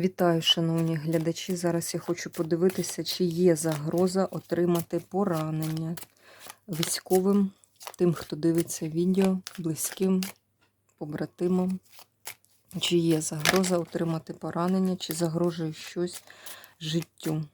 Вітаю, шановні глядачі. Зараз я хочу подивитися, чи є загроза отримати поранення військовим, тим, хто дивиться відео, близьким, побратимам. Чи є загроза отримати поранення, чи загрожує щось життю.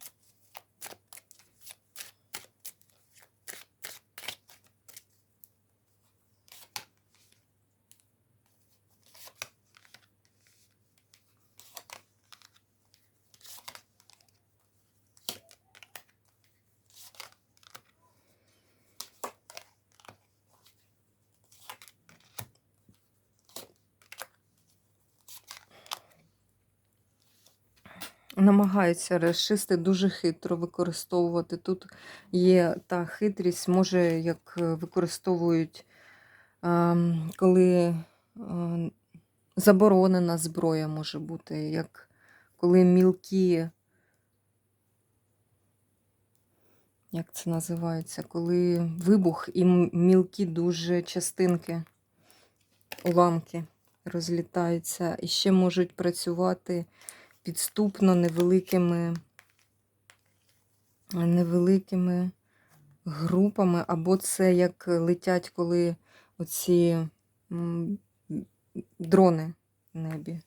Намагаються расисти дуже хитро використовувати. Тут є та хитрість, може, як е, використовують, ем, коли е, заборонена зброя може бути, як коли мілкі, як це називається, коли вибух і мілкі дуже частинки, уламки розлітаються, і ще можуть працювати підступно невеликими, невеликими групами, або це як летять, коли оці дрони в небі.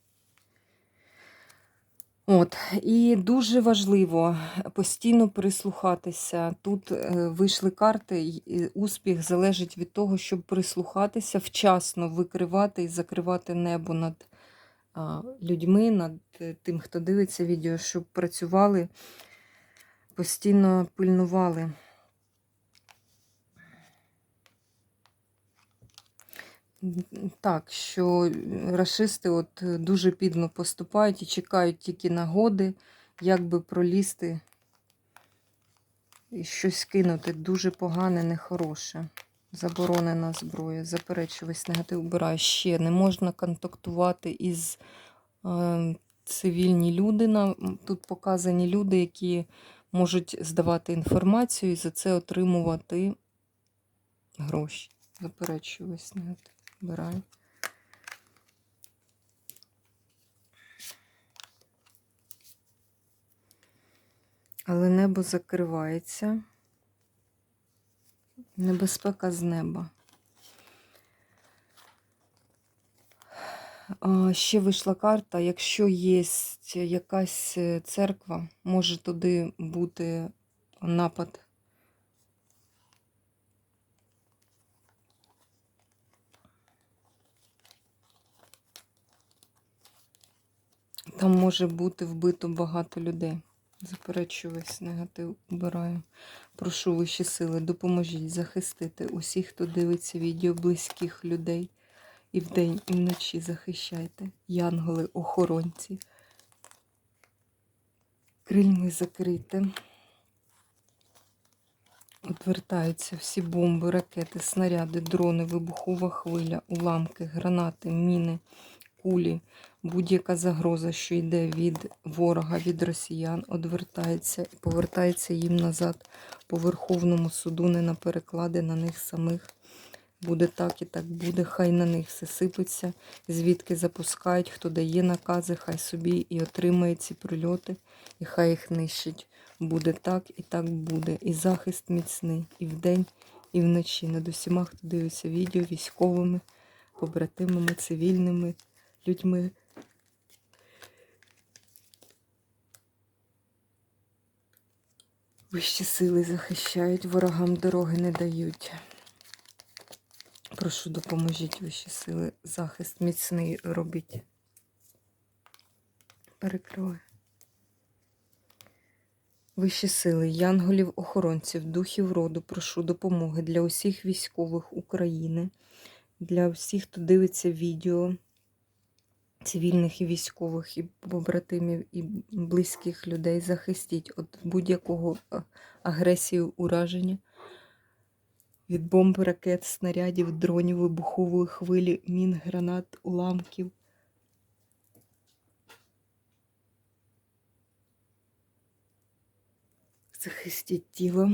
От, і дуже важливо постійно прислухатися. Тут е, вийшли карти, і успіх залежить від того, щоб прислухатися, вчасно викривати і закривати небо над людьми, над е, тим, хто дивиться відео, щоб працювали, постійно пильнували. Так, що расисти от е, дуже підно поступають і чекають тільки нагоди, як би пролізти і щось кинути. Дуже погане, нехороше. Заборонена зброя, Заперечувась негатив убираю. Ще не можна контактувати із е, цивільні люди. Тут показані люди, які можуть здавати інформацію і за це отримувати гроші. Заперечу весь негатив. Вбираю. Але небо закривається. Небезпека з неба. Ще вийшла карта, якщо є якась е, церква, може туди бути напад. Там може бути вбито багато людей. Заперечую весь негатив, убираю. Прошу вищі сили, допоможіть захистити усіх, хто дивиться відео близьких людей. І вдень, і вночі захищайте. Янголи, охоронці. Крильми закрите. Отвертаються всі бомби, ракети, снаряди, дрони, вибухова хвиля, уламки, гранати, міни, кулі, будь-яка загроза, що йде від ворога, від росіян, одвертається і повертається їм назад по Верховному суду, не на переклади на них самих. Буде так і так буде, хай на них все сипеться, звідки запускають, хто дає накази, хай собі і отримає ці прильоти, і хай їх нищить. Буде так і так буде. І захист міцний, і вдень, і вночі. Над усіма, хто дивиться відео, військовими, побратимами, цивільними людьми. Вищі сили захищають, ворогам дороги не дають. Прошу, допоможіть вищі сили. Захист міцний робіть. Перекриваю. Вищі сили, янголів, охоронців, духів роду, прошу допомоги для усіх військових України, для всіх, хто дивиться відео, цивільних і військових, і побратимів, і близьких людей. Захистіть від будь-якого агресії, ураження від бомб, ракет, снарядів, дронів, вибухової хвилі, мін, гранат, уламків. Захистіть тіло.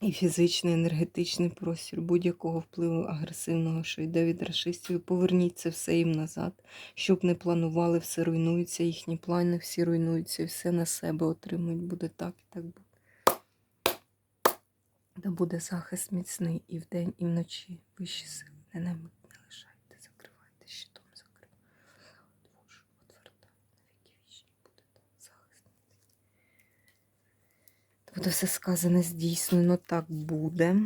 І фізичний, енергетичний простір будь-якого впливу агресивного, що йде від расистів. Поверніть це все їм назад. Щоб не планували, все руйнується, їхні плани всі руйнуються, і все на себе отримують. Буде так і так буде. Та буде захист міцний і вдень, і вночі. Вищі сили. Не, не, Буде все сказане здійснено, так буде.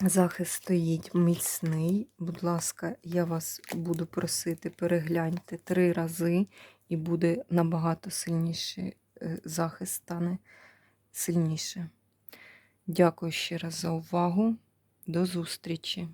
Захист стоїть міцний. Будь ласка, я вас буду просити, перегляньте три рази, і буде набагато сильніший е, захист стане сильніше. Дякую ще раз за увагу. До зустрічі!